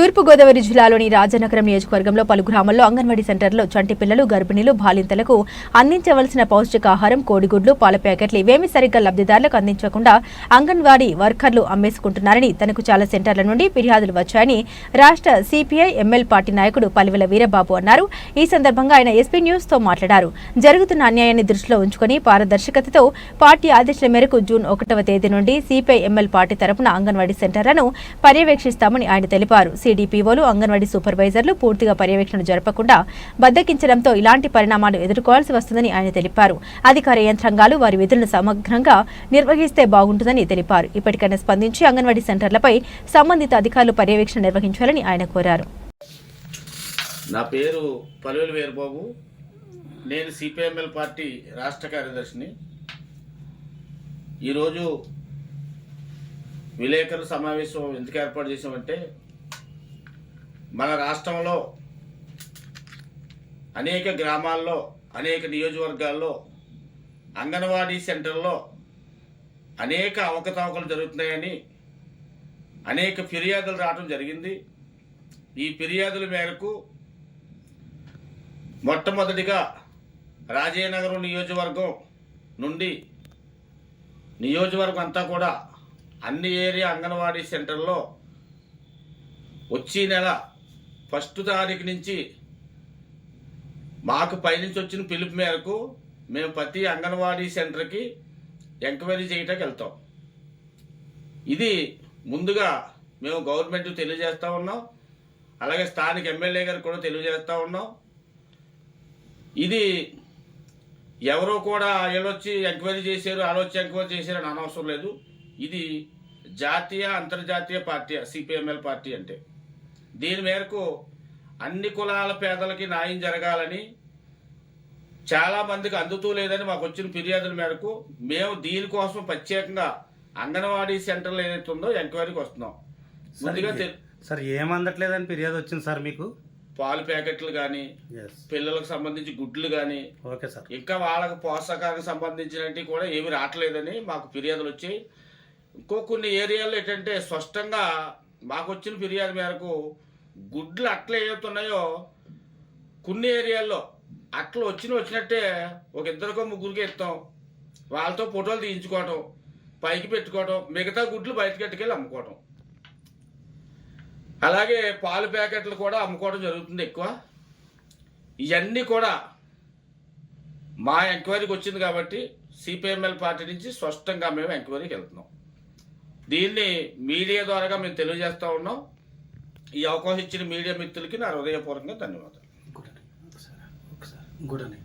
తూర్పుగోదావరి జిల్లాలోని రాజనగరం నియోజకవర్గంలో పలు గ్రామాల్లో అంగన్వాడీ సెంటర్లో చంటి పిల్లలు గర్భిణీలు బాలింతలకు అందించవలసిన పౌష్టికాహారం కోడిగుడ్లు పాల ప్యాకెట్లు ఇవేమీ సరిగ్గా లబ్ధిదారులకు అందించకుండా అంగన్వాడీ వర్కర్లు అమ్మేసుకుంటున్నారని తనకు చాలా సెంటర్ల నుండి ఫిర్యాదులు వచ్చాయని రాష్ట్ర సిపిఐ ఎంఎల్ పార్టీ నాయకుడు పలివెల వీరబాబు అన్నారు. ఈ సందర్భంగా ఆయన ఎస్పీ న్యూస్తో మాట్లాడారు. జరుగుతున్న అన్యాయాన్ని దృష్టిలో ఉంచుకుని పారదర్శకతతో పార్టీ ఆదేశాల మేరకు జూన్ ఒకటవ తేదీ నుండి సిపిఐ ఎమ్మెల్ పార్టీ తరపున అంగన్వాడీ సెంటర్లను పర్యవేక్షిస్తామని ఆయన తెలిపారు. సిడిపిఓలు అంగన్వాడీ సూపర్వైజర్లు పూర్తిగా పర్యవేక్షణ జరపకుండా బద్దకించడంతో ఇలాంటి పరిణామాలు ఎదుర్కోవాల్సి వస్తుందని ఆయన తెలిపారు. అధికార యంత్రాంగాలు వారి విధులను సమగ్రంగా నిర్వహిస్తే బాగుంటుందని తెలిపారు. ఇప్పటికైనా స్పందించి అంగన్వాడీ సెంటర్లపై సంబంధిత అధికారులు పర్యవేక్షణ నిర్వహించాలని ఆయన కోరారు. నా పేరు పలువులు వేరుబాబు. నేను సిపిఎంఎల్ పార్టీ రాష్ట్ర కార్యదర్శిని. ఈరోజు విలేకరుల సమావేశం ఎందుకు ఏర్పాటు చేసామంటే మన రాష్ట్రంలో అనేక గ్రామాల్లో అనేక నియోజకవర్గాల్లో అంగన్వాడీ సెంటర్లో అనేక అవకతవకలు జరుగుతున్నాయని అనేక ఫిర్యాదులు రావడం జరిగింది. ఈ ఫిర్యాదుల మేరకు మొట్టమొదటిగా రాజేనగరం నియోజకవర్గం నుండి నియోజకవర్గం అంతా కూడా అన్ని ఏరియా అంగన్వాడీ సెంటర్లో వచ్చే నెల ఫస్ట్ తారీఖు నుంచి మాకు పైనుంచి వచ్చిన పిలుపు మేరకు మేము ప్రతి అంగన్వాడీ సెంటర్కి ఎంక్వైరీ చేయటానికి వెళ్తాం. ఇది ముందుగా మేము గవర్నమెంట్ తెలియజేస్తూ ఉన్నాం. అలాగే స్థానిక ఎమ్మెల్యే గారికి కూడా తెలియజేస్తూ ఉన్నాం. ఇది ఎవరో కూడా వీళ్ళొచ్చి ఎంక్వైరీ చేశారు ఆలోచి ఎంక్వైరీ చేశారు అని అనవసరం లేదు. ఇది జాతీయ అంతర్జాతీయ పార్టీ సిపిఎంఎల్ పార్టీ అంటే. దీని మేరకు అన్ని కులాల పేదలకి న్యాయం జరగాలని చాలా మందికి అందుతూ లేదని మాకు వచ్చిన ఫిర్యాదుల మేరకు మేము దీనికోసం ప్రత్యేకంగా అంగన్వాడీ సెంటర్లు ఏదైతే ఉందో ఎంక్వైరీకి వస్తున్నాం. ముందుగా సార్ ఏమందట్లేదని ఫిర్యాదు వచ్చింది సార్ మీకు? పాలు ప్యాకెట్లు కానీ పిల్లలకు సంబంధించి గుడ్లు కానీ ఓకే సార్. ఇంకా వాళ్ళకి పోషకానికి సంబంధించినవి కూడా ఏమి రావట్లేదని మాకు ఫిర్యాదులు వచ్చాయి. ఇంకో కొన్ని ఏరియాల్లో ఏంటంటే స్పష్టంగా మాకు వచ్చిన ఫిర్యాదు మేరకు గుడ్లు అట్లా ఏవైతున్నాయో కొన్ని ఏరియాల్లో అట్లా వచ్చిన వచ్చినట్టే ఒక ఇద్దరికో ముగ్గురికి ఇస్తాం. వాళ్ళతో ఫోటోలు తీయించుకోవటం పైకి పెట్టుకోవటం మిగతా గుడ్లు బయటకెట్టుకెళ్ళి అమ్ముకోవటం. అలాగే పాలు ప్యాకెట్లు కూడా అమ్ముకోవడం జరుగుతుంది ఎక్కువ. ఇవన్నీ కూడా మా ఎంక్వైరీకి వచ్చింది కాబట్టి సిపిఎంఎల్ పార్టీ నుంచి స్పష్టంగా మేము ఎంక్వైరీకి వెళ్తున్నాం. దీన్ని మీడియా ద్వారా మేము తెలియజేస్తూ ఉన్నాం. ఈ అవకాశం ఇచ్చిన మీడియా మిత్రులకి నా హృదయపూర్వకంగా ధన్యవాదాలు. గుడ్ అని ఒకసారి ఒకసారి గుడ్ అని